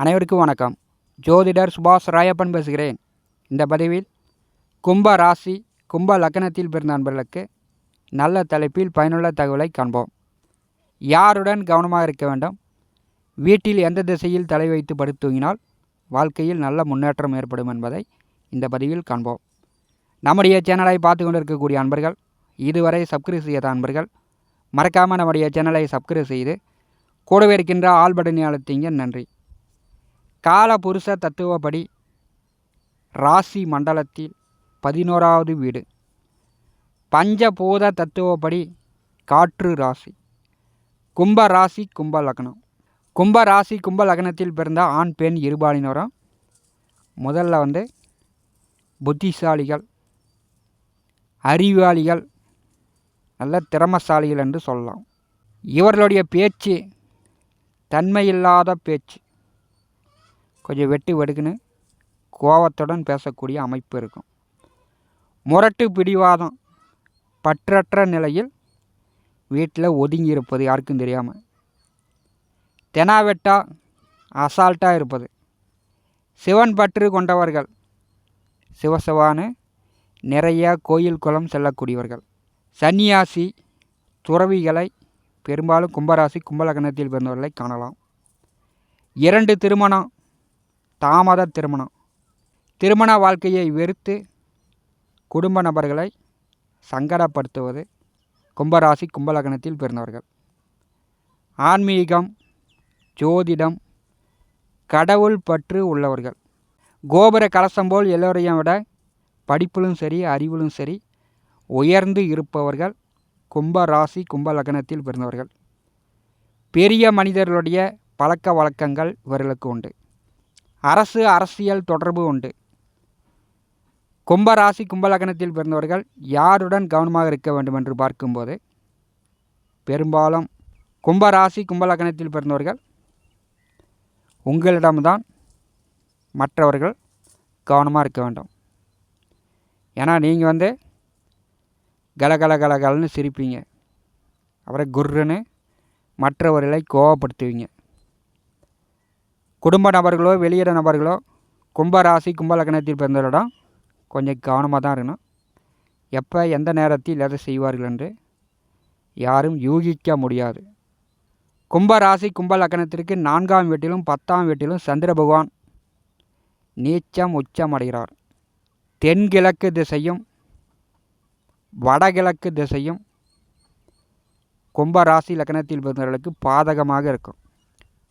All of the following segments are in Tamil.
அனைவருக்கும் வணக்கம். ஜோதிடர் சுபாஷ் ராயப்பன் பேசுகிறேன். இந்த பதிவில் கும்ப ராசி கும்ப லக்னத்தில் பிறந்த நண்பர்களுக்கு நல்ல தலைப்பில் பயனுள்ள தகவலை காண்போம். யாருடன் கவனமாக இருக்க வேண்டும்? வீட்டில் எந்த திசையில் தலை வைத்து படுத்தூங்கினால் வாழ்க்கையில் நல்ல முன்னேற்றம் ஏற்படும் என்பதை இந்த பதிவில் காண்போம். நம்முடைய சேனலை பார்த்து கொண்டிருக்கக்கூடிய அன்பர்கள் இதுவரை சப்ஸ்கிரைப் செய்யாத அன்பர்கள் மறக்காமல் நம்முடைய சேனலை சப்ஸ்கிரைப் செய்து கூடவே இருக்கின்ற ஆல் பட்டனை அழுத்திங்க. நன்றி. கால புருஷ தத்துவப்படி ராசி மண்டலத்தில் பதினோராவது வீடு. பஞ்சபூத தத்துவப்படி காற்று ராசி. கும்ப ராசி கும்ப லக்னம். கும்ப ராசி கும்ப லக்னத்தில் பிறந்த ஆண் பெண் இருபாலினரும் முதல்ல வந்து புத்திசாலிகள் அறிவாளிகள் நல்ல திறமசாலிகள் என்று சொல்லலாம். இவர்களுடைய பேச்சு தன்மையில்லாத பேச்சு. கொஞ்சம் வெட்டு வெடுக்குன்னு கோவத்துடன் பேசக்கூடிய அமைப்பு இருக்கும். முரட்டு பிடிவாதம் பற்றற்ற நிலையில் வீட்டில் ஒதுங்கி இருப்பது யாருக்கும் தெரியாமல் தெனாவெட்டா அசால்ட்டாக இருப்பது. சிவன் பற்று கொண்டவர்கள். சிவசிவான்னு நிறைய கோயில் குளம் செல்லக்கூடியவர்கள். சன்னியாசி துறவிகளை பெரும்பாலும் கும்பராசி கும்பலகணத்தில் பிறந்தவர்களை காணலாம். இரண்டு திருமணம் தாமத திருமணம். திருமண வாழ்க்கையை வெறுத்து குடும்ப நபர்களை சங்கடப்படுத்துவது கும்பராசி கும்பலகணத்தில் பிறந்தவர்கள். ஆன்மீகம் ஜோதிடம் கடவுள் பற்று உள்ளவர்கள். கோபுர கலசம் போல் எல்லோரையும் விட படிப்பிலும் சரி அறிவிலும் சரி உயர்ந்து இருப்பவர்கள் கும்பராசி கும்பலகணத்தில் பிறந்தவர்கள். பெரிய மனிதர்களுடைய பழக்க வழக்கங்கள் இவர்களுக்கு உண்டு. அரசு அரசியல் தொடர்பு உண்டு. கும்பராசி கும்பலகனத்தில் பிறந்தவர்கள் யாருடன் கவனமாக இருக்க வேண்டும் என்று பார்க்கும்போது பெரும்பாலும் கும்பராசி கும்பலகனத்தில் பிறந்தவர்கள் உங்களிடம்தான் மற்றவர்கள் கவனமாக இருக்க வேண்டும். ஏன்னா நீங்கள் வந்து கலகல கலகலன்னு சிரிப்பீங்க. அப்புறம் குர்ருன்னு மற்றவர்களை கோவப்படுத்துவீங்க. குடும்ப நபர்களோ வெளியிட நபர்களோ கும்பராசி கும்பலக்கணத்தில் பிறந்தவரிடம் கொஞ்சம் கவனமாக தான் இருக்கணும். எப்போ எந்த நேரத்தில் எதை செய்வார்கள் என்று யாரும் யூகிக்க முடியாது. கும்பராசி கும்பலக்கணத்திற்கு நான்காம் வீட்டிலும் பத்தாம் வீட்டிலும் சந்திர பகவான் நீச்சம் உச்சம் அடைகிறார். தென்கிழக்கு திசையும் வடகிழக்கு திசையும் கும்பராசி லக்னத்தில் பிறந்தவர்களுக்கு பாதகமாக இருக்கும்.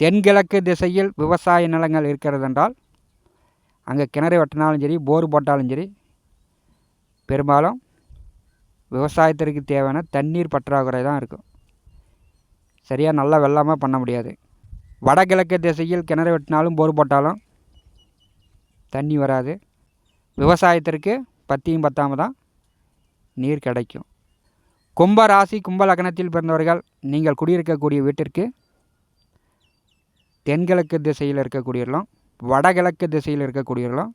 தென்கிழக்கு திசையில் விவசாய நிலங்கள் இருக்கிறது என்றால் அங்கே கிணறு வெட்டினாலும் சரி போர் போட்டாலும் சரி பெரும்பாலும் விவசாயத்திற்கு தேவையான தண்ணீர் பற்றாக்குறை தான் இருக்கும். சரியாக நல்லா வெள்ளாமல் பண்ண முடியாது. வடகிழக்கு திசையில் கிணறு வெட்டினாலும் போர் போட்டாலும் தண்ணி வராது. விவசாயத்திற்கு பத்தியும் பத்தாமல் தான் நீர் கிடைக்கும். கும்ப ராசி கும்ப லக்னத்தில் பிறந்தவர்கள் நீங்கள் குடியிருக்கக்கூடிய வீட்டிற்கு தென்கிழக்கு திசையில் இருக்கக்கூடியவர்களும் வடகிழக்கு திசையில் இருக்கக்கூடியவர்களும்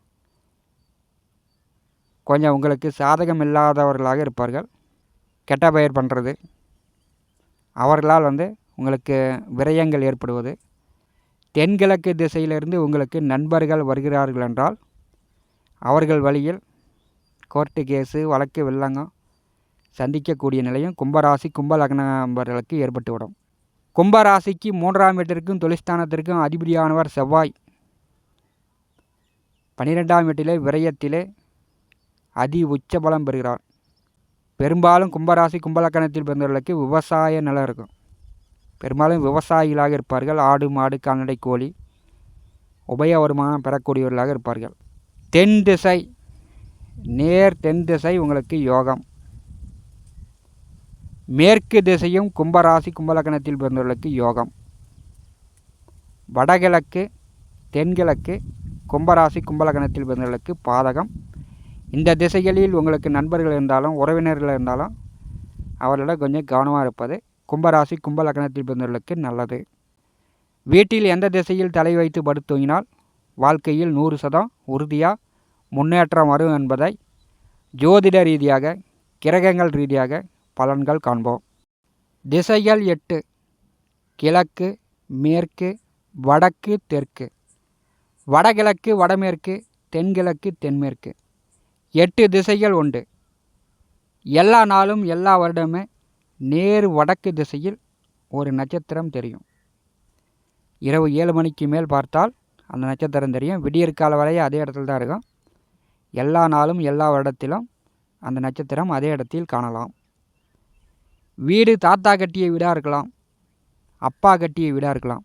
கொஞ்சம் உங்களுக்கு சாதகம் இல்லாதவர்களாக இருப்பார்கள். கெட்ட பெயர் பண்ணுறது அவர்களால் வந்து உங்களுக்கு விரயங்கள் ஏற்படுவது. தென்கிழக்கு திசையிலிருந்து உங்களுக்கு நண்பர்கள் வருகிறார்கள் என்றால் அவர்கள் வழியில் கோர்ட்டு கேஸு வழக்கு வெள்ளங்கம் சந்திக்கக்கூடிய நிலையும் கும்பராசி கும்பலக்னம்பர்களுக்கு ஏற்பட்டுவிடும். கும்பராசிக்கு மூன்றாம் வீட்டிற்கும் தொழிற்ஸ்தானத்திற்கும் அதிபதியானவர் செவ்வாய். பன்னிரெண்டாம் வீட்டிலே விரயத்திலே அதி உச்ச பலம் பெறுகிறார். பெரும்பாலும் கும்பராசி கும்பலக்கணத்தில் பிறந்தவர்களுக்கு விவசாய நிலம் இருக்கும். பெரும்பாலும் விவசாயிகளாக இருப்பார்கள். ஆடு மாடு கால்நடை கோழி உபய வருமானம் பெறக்கூடியவர்களாக இருப்பார்கள். தென் திசை நேர் தென் திசை உங்களுக்கு யோகம். மேற்கு திசையும் கும்பராசி கும்பலக்கணத்தில் பிறந்தவர்களுக்கு யோகம். வடகிழக்கு தென்கிழக்கு கும்பராசி கும்பலக்கணத்தில் பிறந்தவர்களுக்கு பாதகம். இந்த திசைகளில் உங்களுக்கு நண்பர்கள் இருந்தாலும் உறவினர்கள் இருந்தாலும் அவர்களிடம் கொஞ்சம் கவனமாக இருப்பது கும்பராசி கும்பலக்கணத்தில் பிறந்தவர்களுக்கு நல்லது. வீட்டில் எந்த திசையில் தலை வைத்து படுத்துங்கினால் வாழ்க்கையில் நூறு சதம் உறுதியாக முன்னேற்றம் வரும் என்பதை ஜோதிட ரீதியாக கிரகங்கள் ரீதியாக பலன்கள் காண்போம். திசைகள் எட்டு. கிழக்கு மேற்கு வடக்கு தெற்கு. வடகிழக்கு வடமேற்கு தென்கிழக்கு தென்மேற்கு. எட்டு திசைகள் உண்டு. எல்லா நாளும் எல்லா வருடமே நேர் வடக்கு திசையில் ஒரு நட்சத்திரம் தெரியும். இரவு ஏழு மணிக்கு மேல் பார்த்தால் அந்த நட்சத்திரம் தெரியும். விடியற்கால வரைய அதே இடத்துல தான் இருக்கும். எல்லா நாளும் எல்லா வருடத்திலும் அந்த நட்சத்திரம் அதே இடத்தில் காணலாம். வீடு தாத்தா கட்டிய வீடாக இருக்கலாம் அப்பா கட்டிய வீடாக இருக்கலாம்.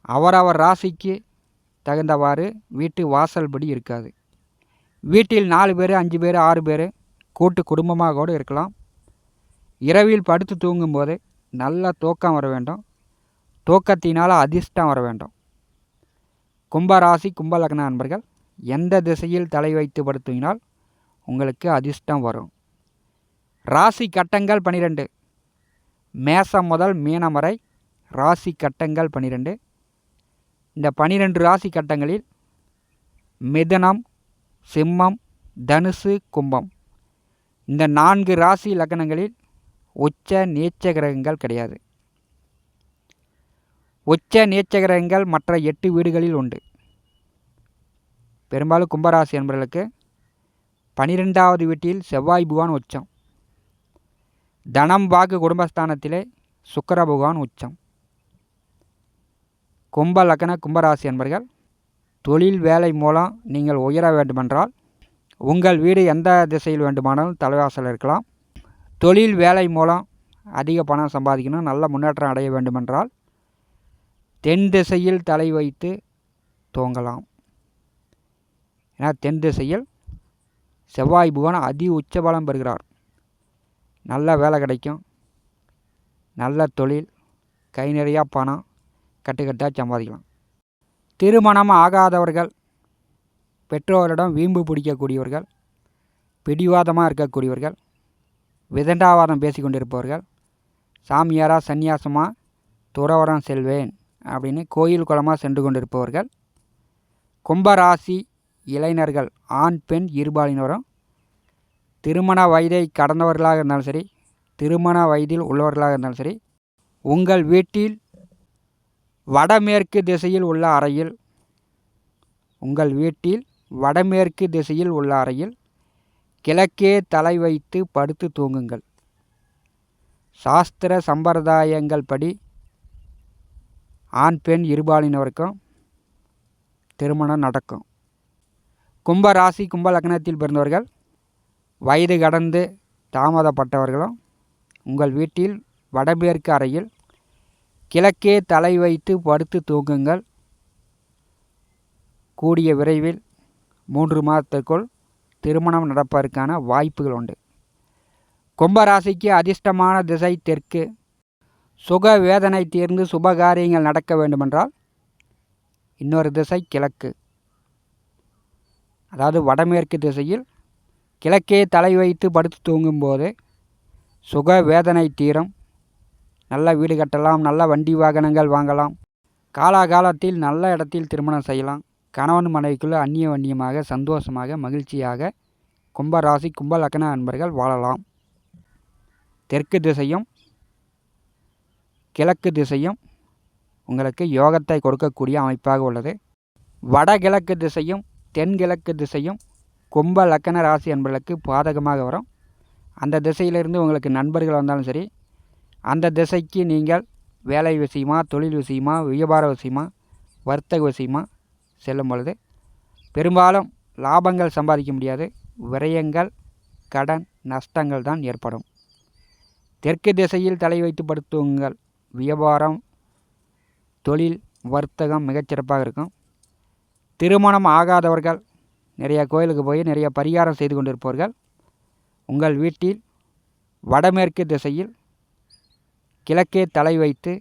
அவரவர் ராசிக்கு தகுந்தவாறு வீட்டு வாசல்படி இருக்காது. வீட்டில் நாலு பேர் அஞ்சு பேர் ஆறு பேர் கூட்டு குடும்பமாக கூட இருக்கலாம். இரவில் படுத்து தூங்கும்போது நல்ல தூக்கம் வர வேண்டும். தூக்கத்தினால் அதிர்ஷ்டம் வர வேண்டும். கும்பராசி கும்பலக்ன நண்பர்கள் எந்த திசையில் தலை வைத்து படுத்தினால் உங்களுக்கு அதிர்ஷ்டம் வரும். ராசி கட்டங்கள் பனிரெண்டு. மேசம் முதல் மீனம் வரை ராசி கட்டங்கள் பனிரெண்டு. இந்த பனிரெண்டு ராசி கட்டங்களில் மிதனம் சிம்மம் தனுசு கும்பம். இந்த நான்கு ராசி லக்னங்களில் உச்ச நீச்ச கிரகங்கள் கிடையாது. உச்ச நீச்ச கிரகங்கள் மற்ற எட்டு வீடுகளில் உண்டு. பெரும்பாலும் கும்பராசி என்பவர்களுக்கு பனிரெண்டாவது வீட்டில் செவ்வாய் புவான் உச்சம். தனம் வாக்கு குடும்பஸ்தானத்திலே சுக்கர பகவான் உச்சம். கும்ப லக்கண கும்பராசி என்பர்கள் தொழில் வேலை மூலம் நீங்கள் உயர வேண்டுமென்றால் உங்கள் வீடு எந்த திசையில் வேண்டுமானாலும் தலைவாசல் இருக்கலாம். தொழில் வேலை மூலம் அதிக பணம் சம்பாதிக்கணும் நல்ல முன்னேற்றம் அடைய வேண்டுமென்றால் தென் திசையில் தலை வைத்து தூங்கலாம். ஏன்னா தென் திசையில் செவ்வாய் புவன் அதி உச்ச பலம் பெறுகிறார். நல்ல வேலை கிடைக்கும். நல்ல தொழில் கை நிறையா பணம் கட்டுக்கட்டாக சம்பாதிக்கலாம். திருமணம் ஆகாதவர்கள் பெற்றோரிடம் வீம்பு பிடிக்கக்கூடியவர்கள் பிடிவாதமாக இருக்கக்கூடியவர்கள் விதண்டாவாதம் பேசி கொண்டிருப்பவர்கள் சாமியாரா சந்நியாசமாக துறவரம் செல்வேன் அப்படின்னு கோயில் குளமாக சென்று கொண்டிருப்பவர்கள் கும்பராசி இளைஞர்கள் ஆண் பெண் இருபாலினரும் திருமண வயதை கடந்தவர்களாக இருந்தாலும் சரி திருமண வயதில் உள்ளவர்களாக இருந்தாலும் சரி உங்கள் வீட்டில் வடமேற்கு திசையில் உள்ள அறையில் உங்கள் வீட்டில் வடமேற்கு திசையில் உள்ள அறையில் கிழக்கே தலை வைத்து படுத்து தூங்குங்கள். சாஸ்திர சம்பிரதாயங்கள் படி ஆண் பெண் இருபாலினருக்கும் திருமணம் நடக்கும். கும்ப ராசி கும்ப லக்னத்தில் பிறந்தவர்கள் வயது கடந்து தாமதப்பட்டவர்களும் உங்கள் வீட்டில் வடமேற்கு அறையில் கிழக்கே தலை வைத்து படுத்து தூங்குங்கள். கூடிய விரைவில் மூன்று மாதத்திற்குள் திருமணம் நடப்பதற்கான வாய்ப்புகள் உண்டு. கும்பராசிக்கு அதிர்ஷ்டமான திசை தெற்கு. சுக வேதனை தீர்ந்து சுபகாரியங்கள் நடக்க வேண்டுமென்றால் இன்னொரு திசை கிழக்கு. அதாவது வடமேற்கு திசையில் கிழக்கே தலை வைத்து படுத்து தூங்கும்போது சுக வேதனை தீரும். நல்ல வீடு கட்டலாம் நல்ல வண்டி வாகனங்கள் வாங்கலாம். காலாகாலத்தில் நல்ல இடத்தில் திருமணம் செய்யலாம். கணவன் மனைவிக்குள்ளே அந்நிய வண்ணியமாக சந்தோஷமாக மகிழ்ச்சியாக கும்பராசி கும்ப லக்ன அன்பர்கள் வாழலாம். தெற்கு திசையும் கிழக்கு திசையும் உங்களுக்கு யோகத்தை கொடுக்கக்கூடிய அமைப்பாக உள்ளது. வடகிழக்கு திசையும் தென்கிழக்கு திசையும் கும்ப லக்கண ராசி என்பதற்கு பாதகமாக வரும். அந்த திசையிலிருந்து உங்களுக்கு நண்பர்கள் வந்தாலும் சரி அந்த திசைக்கு நீங்கள் வேலை விஷயமா தொழில் விஷயமா வியாபார விஷயமா வர்த்தக விஷயமா செல்லும் பொழுது பெரும்பாலும் லாபங்கள் சம்பாதிக்க முடியாது. விரயங்கள் கடன் நஷ்டங்கள் தான் ஏற்படும். தெற்கு திசையில் தலை வைத்து படுத்துங்கள். வியாபாரம் தொழில் வர்த்தகம் மிகச்சிறப்பாக இருக்கும். திருமணம் ஆகாதவர்கள் நிறையா கோயிலுக்கு போய் நிறைய பரிகாரம் செய்து கொண்டிருப்பவர்கள் உங்கள் வீட்டில் வடமேற்கு திசையில் கிழக்கே தலை வைத்து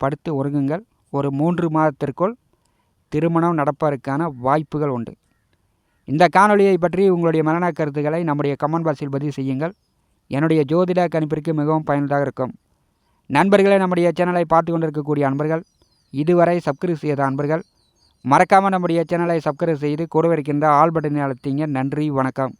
படுத்து உறங்குங்கள். ஒரு மூன்று மாதத்திற்குள் திருமணம் நடப்பதற்கான வாய்ப்புகள் உண்டு. இந்த காணொலியை பற்றி உங்களுடைய மரண கருத்துக்களை நம்முடைய கமெண்ட் பாக்ஸில் பதிவு செய்யுங்கள். என்னுடைய ஜோதிட கணிப்பிற்கு மிகவும் பயனுள்ளதாக இருக்கும். நண்பர்களே நம்முடைய சேனலை பார்த்து கொண்டிருக்கக்கூடிய அன்பர்கள் இதுவரை சப்ஸ்கிரைப் செய்த அன்பர்கள் மறக்காமல் நம்முடைய சேனலை சப்ஸ்கிரைப் செய்து கூட இருக்கின்ற ஆல் பட்டனை அழுத்திங்க. நன்றி வணக்கம்.